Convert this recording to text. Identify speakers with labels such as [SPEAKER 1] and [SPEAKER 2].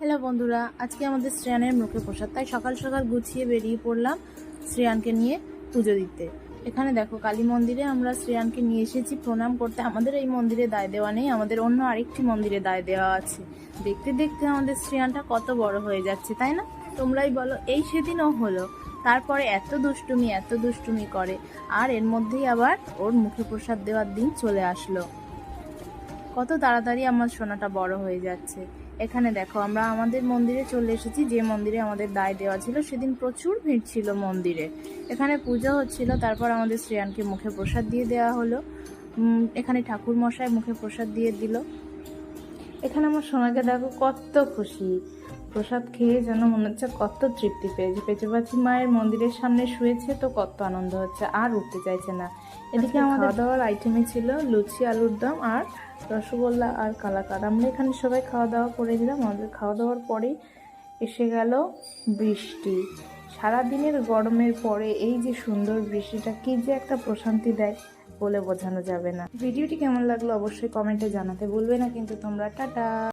[SPEAKER 1] Hello বন্ধুরা, আজকে আমাদের শ্রেয়ানের মুখে প্রসাদ। তাই সকাল সকাল গুছিয়ে বেরিয়ে পড়লাম শ্রেয়ানকে নিয়ে পুজো দিতে। এখানে দেখো, কালী মন্দিরে আমরা শ্রেয়ানকে নিয়ে এসেছি প্রণাম করতে। আমাদের এই মন্দিরে দায় দেওয়া নেই, আমাদের অন্য আরেকটি মন্দিরে দায় দেওয়া আছে। দেখতে দেখতে আমাদের শ্রেয়ানটা কত বড় হয়ে যাচ্ছে, তাই না? তোমরাই বলো, এই সেদিনও হলো। তারপরে এত দুষ্টুমি এত দুষ্টুমি করে, আর এর মধ্যেই আবার ওর মুখে প্রসাদ দেওয়ার দিন চলে আসলো। কত তাড়াতাড়ি আমার সোনাটা বড় হয়ে যাচ্ছে। এখানে দেখো, আমরা আমাদের মন্দিরে চলে এসেছি। যে মন্দিরে আমাদের দায় দেওয়া ছিল, সেদিন প্রচুর ভিড় ছিল মন্দিরে। এখানে পুজো হচ্ছিল, তারপর আমাদের শ্রেয়ানকে মুখে প্রসাদ দিয়ে দেওয়া হলো। এখানে ঠাকুর মশাই মুখে প্রসাদ দিয়ে দিল। এখানে আমার সোনাকে দেখো কত খুশি। প্রসাদ খেয়ে যেন মনে হচ্ছে কত তৃপ্তি পেয়েছে। পেঁচে পাচ্ছি মায়ের মন্দিরের সামনে শুয়েছে তো কত আনন্দ হচ্ছে আর উঠতে চাইছে না। এদিকে আমাদের খাওয়া দাওয়ার আইটেমে ছিল লুচি আলুর দম আর রসগোল্লা আর কালাকাদ। আমরা এখানে সবাই খাওয়া দাওয়া করে দিলাম। আমাদের খাওয়া দাওয়ার পরেই এসে গেল বৃষ্টি। সারাদিনের গরমের পরে এই যে সুন্দর বৃষ্টিটা কি যে একটা প্রশান্তি দেয় বলে বোঝানো যাবে না। ভিডিওটি কেমন লাগল অবশ্যই কমেন্টে জানাতে ভুলবে না। কিন্তু তোমরা টাটা!